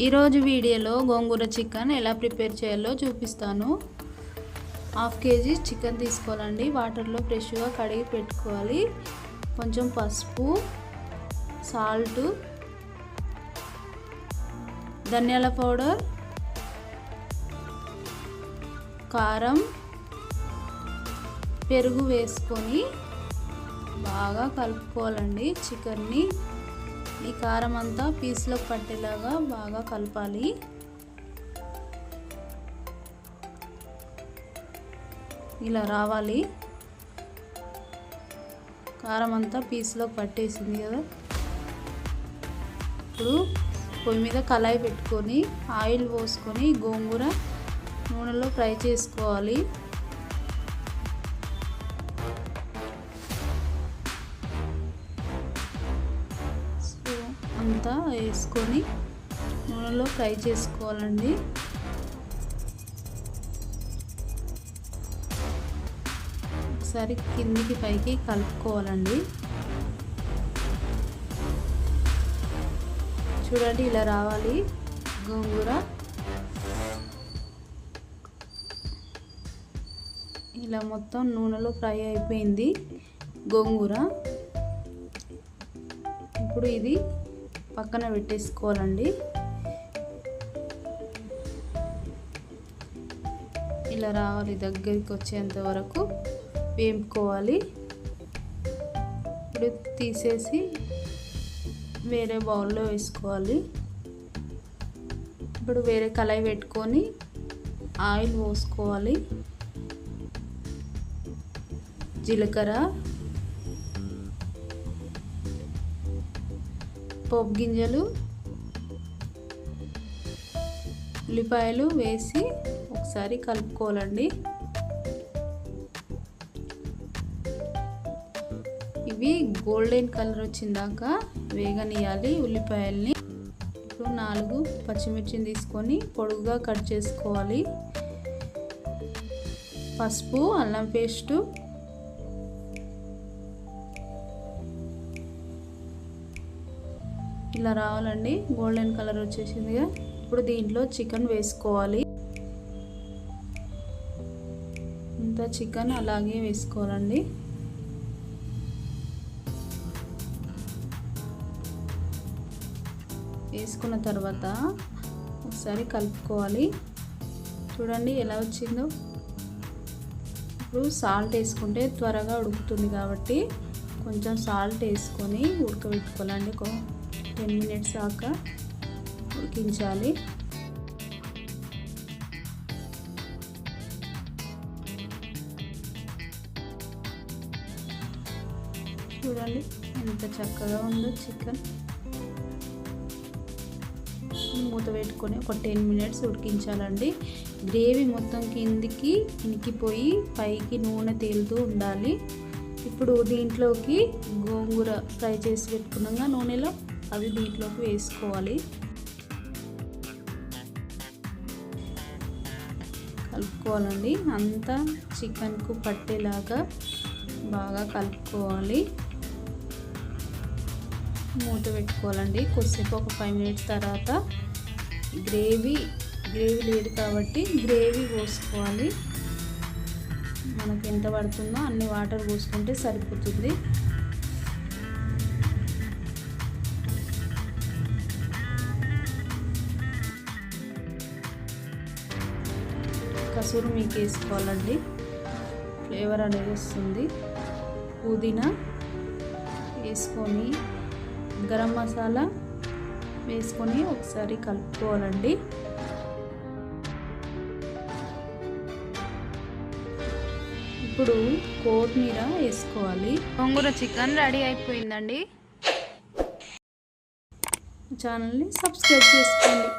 ఈరోజు వీడియోలో గోంగూర చికెన్ ఎలా ప్రిపేర్ చేయాలో చూపిస్తాను. హాఫ్ కేజీ చికెన్ తీసుకోవాలండి. వాటర్లో ఫ్రెష్గా కడిగి పెట్టుకోవాలి. కొంచెం పసుపు సాల్ట్ ధనియాల పౌడర్ కారం పెరుగు వేసుకొని బాగా కలుపుకోవాలండి చికెన్ని. ఈ కారం అంతా పీస్లోకి పట్టేలాగా బాగా కలపాలి. ఇలా రావాలి. కారం అంతా పీస్లోకి పట్టేసింది కదా. ఇప్పుడు పొయ్యి మీద కళాయి పెట్టుకొని ఆయిల్ పోసుకొని గోంగూర నూనెలో ఫ్రై చేసుకోవాలి. అంతా వేసుకొని నూనెలో ఫ్రై చేసుకోవాలండి. ఒకసారి కిందికి పైకి కలుపుకోవాలండి. చూడండి ఇలా రావాలి గోంగూర. ఇలా మొత్తం నూనెలో ఫ్రై అయిపోయింది గోంగూర. ఇప్పుడు ఇది పక్కన పెట్టేసుకోవాలండి. ఇలా రావాలి దగ్గరికి వచ్చేంత వరకు వేపుకోవాలి. ఇప్పుడు తీసేసి వేరే బౌల్లో వేసుకోవాలి. ఇప్పుడు వేరే కళాయి పెట్టుకొని ఆయిల్ పోసుకోవాలి. జీలకర్ర పోపు గింజలు ఉల్లిపాయలు వేసి ఒకసారి కలుపుకోవాలండి. ఇవి గోల్డెన్ కలర్ వచ్చిందాక వేగనియాలి ఉల్లిపాయల్ని. ఇప్పుడు నాలుగు పచ్చిమిర్చిని తీసుకొని పొడుగుగా కట్ చేసుకోవాలి. పసుపు అల్లం పేస్టు ఇలా రావాలండి. గోల్డెన్ కలర్ వచ్చేసిందిగా ఇప్పుడు దీంట్లో చికెన్ వేసుకోవాలి. ఇంత చికెన్ అలాగే వేసుకోవాలండి. వేసుకున్న తర్వాత ఒకసారి కలుపుకోవాలి. చూడండి ఎలా వచ్చిందో. ఇప్పుడు సాల్ట్ వేసుకుంటే త్వరగా ఉడుకుతుంది కాబట్టి కొంచెం సాల్ట్ వేసుకొని ఉడకబెట్టుకోవాలండి. ఒక టెన్ మినిట్స్ దాకా ఉడికించాలి. చూడాలి ఎంత చక్కగా ఉందో చికెన్. మూత పెట్టుకొని ఒక టెన్ మినిట్స్ ఉడికించాలండి. గ్రేవీ మొత్తం కిందికి ఇనికిపోయి పైకి నూనె తేలుతూ ఉండాలి. ఇప్పుడు దీంట్లోకి గోంగూర ఫ్రై చేసి పెట్టుకున్నాక నూనెలో. అవి దీంట్లోకి వేసుకోవాలి. కలుపుకోవాలండి. అంతా చికెన్కు పట్టేలాగా బాగా కలుపుకోవాలి. మూత పెట్టుకోవాలండి. కొద్దిసేపు ఒక ఫైవ్ మినిట్స్ తర్వాత గ్రేవీ గ్రేవీ లేదు కాబట్టి గ్రేవీ పోసుకోవాలి. మనకు ఎంత పడుతుందో అన్ని వాటర్ పోసుకుంటే సరిపోతుంది. కసూరు మీకు వేసుకోవాలండి. ఫ్లేవర్ అనేది వస్తుంది. పుదీనా వేసుకొని గరం మసాలా వేసుకొని ఒకసారి కలుపుకోవాలండి. ఇప్పుడు కొత్తిమీర వేసుకోవాలి. గోంగూర చికెన్ రెడీ అయిపోయిందండి. ఛానల్ని సబ్స్క్రైబ్ చేసుకోండి.